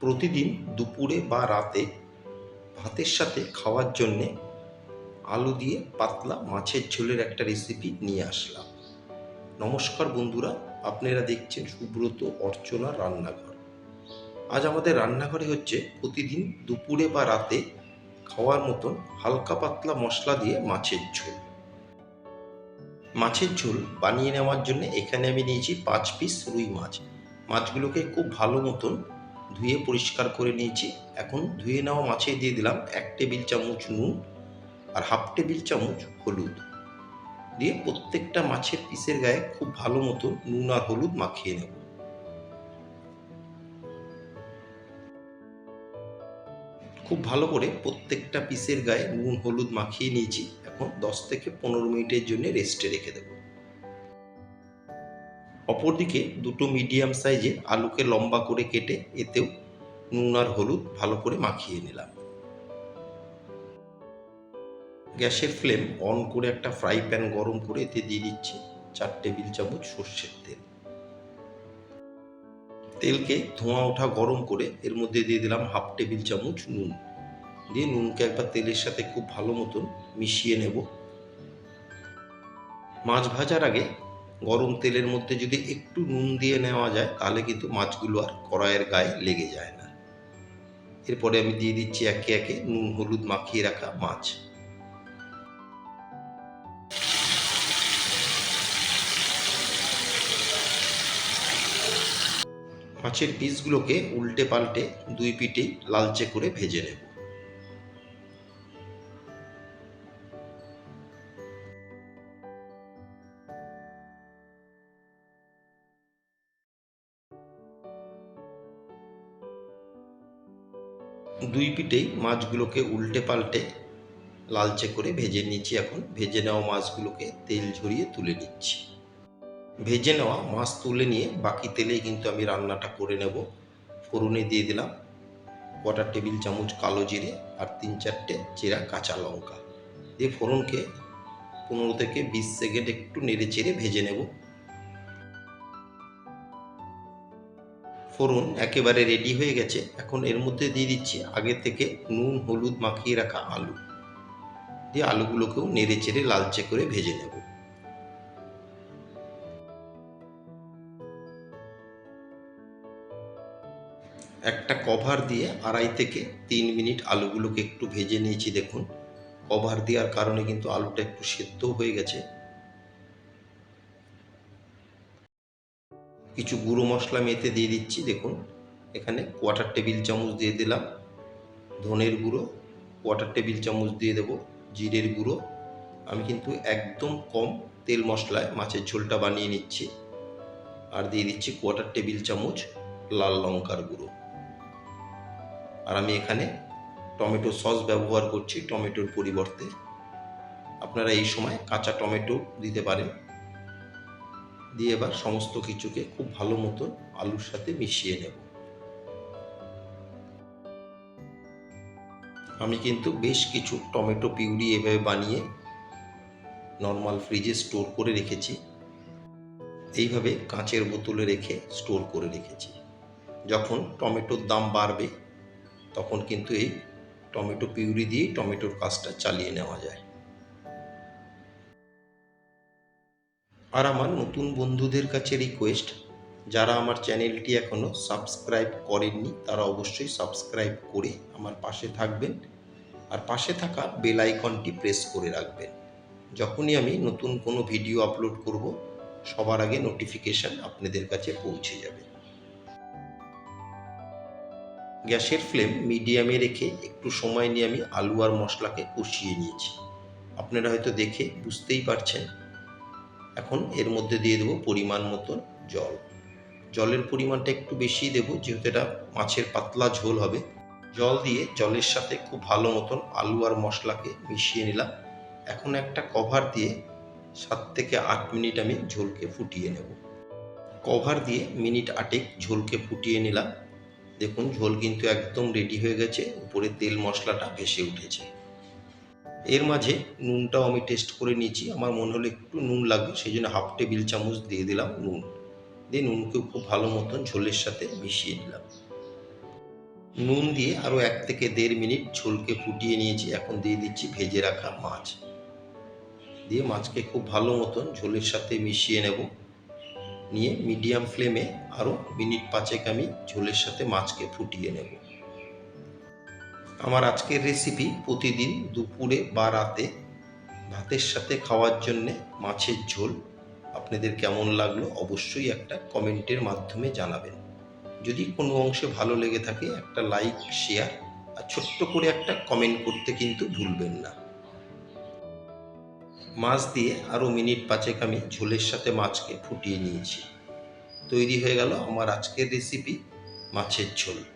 প্রতিদিন দুপুরে বা রাতে ভাতের সাথে খাওয়ার জন্যে আলু দিয়ে পাতলা মাছের ঝোলের একটা রেসিপি নিয়ে আসলাম। নমস্কার বন্ধুরা, আপনারা দেখছেন সুব্রত অর্চনা রান্নাঘর। আজ আমাদের রান্নাঘরে হচ্ছে প্রতিদিন দুপুরে বা রাতে খাওয়ার মতন হালকা পাতলা মশলা দিয়ে মাছের ঝোল। মাছের ঝোল বানিয়ে নেওয়ার জন্য এখানে আমি নিয়েছি পাঁচ পিস রুই মাছ। মাছগুলোকে খুব ভালো মতন ধুয়ে পরিষ্কার করে নিয়েছি। এখন ধুয়ে নেওয়া মাছে দিয়ে দিলাম এক টেবিল চামচ নুন আর হাফ টেবিল চামচ হলুদ। দিয়ে প্রত্যেকটা মাছের পিসের গায়ে খুব ভালো মতো নুন আর হলুদ মাখিয়ে নেব। খুব ভালো করে প্রত্যেকটা পিসের গায়ে নুন, হলুদ মাখিয়ে নিয়েছি। এখন দশ থেকে পনেরো মিনিটের জন্য রেস্টে রেখে দেবো। অপরদিকে দুটো মিডিয়াম সাইজে আলুকে লম্বা করে কেটে এতেও নুন আর হলুদ ভালো করে মাখিয়ে নিলাম। গ্যাসের ফ্লেম অন করে একটা ফ্রাই প্যান গরম করে এতে দিয়ে দিচ্ছি চার টেবিল চামচ সর্ষের তেল। তেলকে ধোঁয়া ওঠা গরম করে এর মধ্যে দিয়ে দিলাম হাফ টেবিল চামচ নুন। দিয়ে নুনকে একবার তেলের সাথে খুব ভালো মতন মিশিয়ে নেব। মাছ ভাজার আগে গরম তেলের মধ্যে যদি একটু নুন দিয়ে নেওয়া যায়, তাহলে কিন্তু মাছগুলো আর কড়াইয়ের গায়ে লেগে যায় না। এরপরে আমি দিয়ে দিচ্ছি একে একে নুন, হলুদ মাখিয়ে রাখা মাছ। মাছের পিসগুলোকে উল্টে পাল্টে দুই পিঠেই লালচে করে ভেজে নেব। দুই পিঠেই মাছগুলোকে উল্টে পাল্টে লালচে করে ভেজে নিচ্ছি এখন। ভেজে নেওয়া মাছগুলোকে তেল ঝরিয়ে তুলে নিচ্ছি। ভেজে নেওয়া মাছ তুলে নিয়ে বাকি তেলেই কিন্তু আমি রান্নাটা করে নেব। ফোড়নে দিয়ে দিলাম কোয়াটার টেবিল চামচ কালো জিরে আর তিন চারটে চেরা কাঁচা লঙ্কা। দিয়ে ফোড়নকে পনেরো থেকে বিশ সেকেন্ড একটু নেড়ে চেড়ে ভেজে নেব। ফোড়ন একেবারে রেডি হয়ে গেছে। এখন এর মধ্যে দিয়ে দিচ্ছি আগে থেকে নুন, হলুদ মাখিয়ে রাখা আলু। দিয়ে আলুগুলোকেও নেড়ে চেড়ে লালচে করে ভেজে নেব। একটা কভার দিয়ে আড়াই থেকে তিন মিনিট আলুগুলোকে একটু ভেজে নিয়েছি, দেখুন। কভার দেওয়ার কারণে কিন্তু আলুটা একটু সেদ্ধ হয়ে গেছে। কিছু গুঁড়ো মশলা মেতে দিয়ে দিচ্ছি, দেখুন। এখানে কোয়াটার টেবিল চামচ দিয়ে দিলাম। ধনের গুঁড়ো কোয়াটার টেবিল চামচ দিয়ে দেবো, জিরের গুঁড়ো। আমি কিন্তু একদম কম তেল মশলায় মাছের ঝোলটা বানিয়ে নিচ্ছি। আর দিয়ে দিচ্ছি কোয়াটার টেবিল চামচ লাল লঙ্কার গুঁড়ো। আর আমি এখানে টমেটো সস ব্যবহার করছি টমেটোর পরিবর্তে। আপনারা এই সময় কাঁচা টমেটো দিতে পারেন। দিয়ে এবার সমস্ত কিছুকে খুব ভালো মতন আলুর সাথে মিশিয়ে নেব। আমি কিন্তু বেশ কিছু টমেটো পিউরি এভাবে বানিয়ে নর্মাল ফ্রিজে স্টোর করে রেখেছি। এইভাবে কাঁচের বোতলে রেখে স্টোর করে রেখেছি। যখন টমেটোর দাম বাড়বে, তখন কিন্তু এই টমেটো পিউরি দিয়ে টমেটোর কাজটা চালিয়ে নেওয়া যায়। আর আমার নতুন বন্ধুদের কাছে রিকোয়েস্ট যারা আমার চ্যানেলটি এখনও সাবস্ক্রাইব করেননি, তারা অবশ্যই সাবস্ক্রাইব করে আমার পাশে থাকবেন। আর পাশে থাকা বেল আইকনটি প্রেস করে রাখবেন। যখনই আমি নতুন কোনো ভিডিও আপলোড করব, সবার আগে নোটিফিকেশান আপনাদের কাছে পৌঁছে যাবে। গ্যাসের ফ্লেম মিডিয়ামে রেখে একটু সময় নিয়ে আমি আলু আর মশলাকে কষিয়ে নিয়েছি। আপনারা হয়তো দেখে বুঝতেই পারছেন এখন এর মধ্যে দিয়ে দেবো পরিমাণ মতন জল। জলের পরিমাণটা একটু বেশিই দেবো, যেহেতু এটা মাছের পাতলা ঝোল হবে। জল দিয়ে জলের সাথে খুব ভালো মতন আলু আর মশলাকে মিশিয়ে নিলাম। এখন একটা কভার দিয়ে সাত থেকে আট মিনিট আমি ঝোলকে ফুটিয়ে নেব। কভার দিয়ে মিনিট আটেক ঝোলকে ফুটিয়ে নিলাম। দেখুন, ঝোল কিন্তু একদম রেডি হয়ে গেছে। উপরে তেল মশলাটা ভেসে উঠেছে। এর মাঝে নুনটাও আমি টেস্ট করে নিয়েছি। আমার মনে হলো একটু নুন লাগবে, সেই জন্য হাফ টেবিল চামচ দিয়ে দিলাম নুন। দিয়ে নুনকেও খুব ভালো মতন ঝোলের সাথে মিশিয়ে নিলাম। নুন দিয়ে আরও এক থেকে দেড় মিনিট ঝোলকে ফুটিয়ে নিয়েছি। এখন দিয়ে দিচ্ছি ভেজে রাখা মাছ। দিয়ে মাছকে খুব ভালো মতন ঝোলের সাথে মিশিয়ে নেব। নিয়ে মিডিয়াম ফ্লেমে আরও মিনিট পাঁচেক আমি ঝোলের সাথে মাছকে ফুটিয়ে নেব। আমার আজকের রেসিপি প্রতিদিন দুপুরে বা রাতে ভাতের সাথে খাওয়ার জন্যে মাছের ঝোল। আপনাদের কেমন লাগল অবশ্যই একটা কমেন্টের মাধ্যমে জানাবেন। যদি কোনো অংশে ভালো লেগে থাকে, একটা লাইক শেয়ার আর ছোট্ট করে একটা কমেন্ট করতে কিন্তু ভুলবেন না। মাছ দিয়ে আরও মিনিট পাঁচেক আমি ঝোলের সাথে মাছকে ফুটিয়ে নিয়েছি। তৈরি হয়ে গেল আমার আজকের রেসিপি মাছের ঝোল।